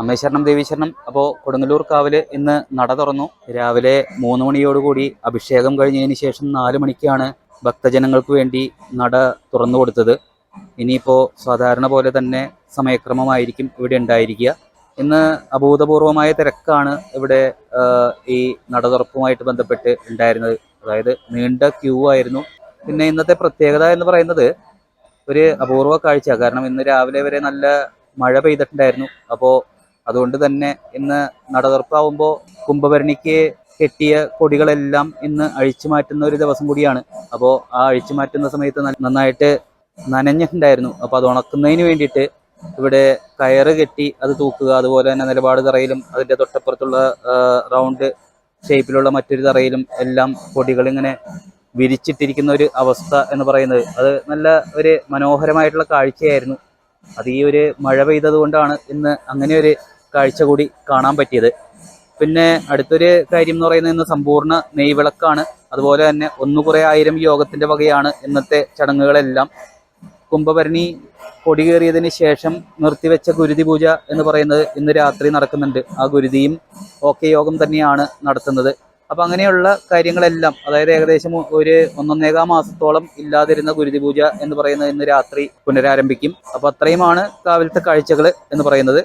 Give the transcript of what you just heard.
അമ്മേശ്വരണം ദേവീശ്വരണം അപ്പോൾ കൊടുങ്ങല്ലൂർ കാവിൽ ഇന്ന് നട തുറന്നു. രാവിലെ മൂന്ന് മണിയോടുകൂടി അഭിഷേകം കഴിഞ്ഞതിന് ശേഷം നാല് മണിക്കാണ് ഭക്തജനങ്ങൾക്ക് വേണ്ടി നട തുറന്നു കൊടുത്തത്. ഇനിയിപ്പോൾ സാധാരണ പോലെ തന്നെ സമയക്രമമായിരിക്കും ഇവിടെ ഉണ്ടായിരിക്കുക. ഇന്ന് അഭൂതപൂർവമായ തിരക്കാണ് ഇവിടെ ഈ നട തുറപ്പുമായിട്ട് ബന്ധപ്പെട്ട് ഉണ്ടായിരുന്നത്. അതായത് നീണ്ട ക്യൂ ആയിരുന്നു. പിന്നെ ഇന്നത്തെ പ്രത്യേകത എന്ന് പറയുന്നത് ഒരു അപൂർവ കാഴ്ച. കാരണം ഇന്ന് രാവിലെ വരെ നല്ല മഴ പെയ്തിട്ടുണ്ടായിരുന്നു. അപ്പോൾ അതുകൊണ്ട് തന്നെ ഇന്ന് നടതർപ്പാവുമ്പോൾ കുംഭഭരണിക്ക് കെട്ടിയ കൊടികളെല്ലാം ഇന്ന് അഴിച്ചു മാറ്റുന്ന ഒരു ദിവസം കൂടിയാണ്. അപ്പോൾ ആ അഴിച്ചു മാറ്റുന്ന സമയത്ത് നന്നായിട്ട് നനഞ്ഞിട്ടുണ്ടായിരുന്നു. അപ്പോൾ അത് ഉണക്കുന്നതിന് വേണ്ടിയിട്ട് ഇവിടെ കയറ് കെട്ടി അത് തൂക്കുക അതുപോലെ തന്നെ നിലപാട് തറയിലും അതിന്റെ തൊട്ടപ്പുറത്തുള്ള റൗണ്ട് ഷേപ്പിലുള്ള മറ്റൊരു തറയിലും എല്ലാം കൊടികൾ ഇങ്ങനെ വിരിച്ചിട്ടിരിക്കുന്ന ഒരു അവസ്ഥ എന്ന് പറയുന്നത്. അത് നല്ല ഒരു മനോഹരമായിട്ടുള്ള കാഴ്ചയായിരുന്നു. അത് ഈ ഒരു മഴ പെയ്തത് കൊണ്ടാണ് ഇന്ന് അങ്ങനെ ഒരു കാഴ്ച കൂടി കാണാൻ പറ്റിയത്. പിന്നെ അടുത്തൊരു കാര്യം എന്ന് പറയുന്നത് ഇന്ന് സമ്പൂർണ നെയ്വിളക്കാണ്. അതുപോലെ തന്നെ ഒന്നു കുറെ ആയിരം യോഗത്തിന്റെ വകയാണ് ഇന്നത്തെ ചടങ്ങുകളെല്ലാം. കുംഭഭരണി കൊടികേറിയതിന് ശേഷം നിർത്തിവെച്ച ഗുരുതി പൂജ എന്ന് പറയുന്നത് ഇന്ന് രാത്രി നടക്കുന്നുണ്ട്. ആ ഗുരുതിയും ഓക്കെ യോഗം തന്നെയാണ് നടത്തുന്നത്. അപ്പൊ അങ്ങനെയുള്ള കാര്യങ്ങളെല്ലാം അതായത് ഏകദേശം ഒരു ഒന്നൊന്നേകാം മാസത്തോളം ഇല്ലാതിരുന്ന ഗുരുതി പൂജ എന്ന് പറയുന്നത് ഇന്ന് രാത്രി പുനരാരംഭിക്കും. അപ്പോൾ അത്രയുമാണ് കാവിലത്തെ കാഴ്ചകൾ എന്ന് പറയുന്നത്.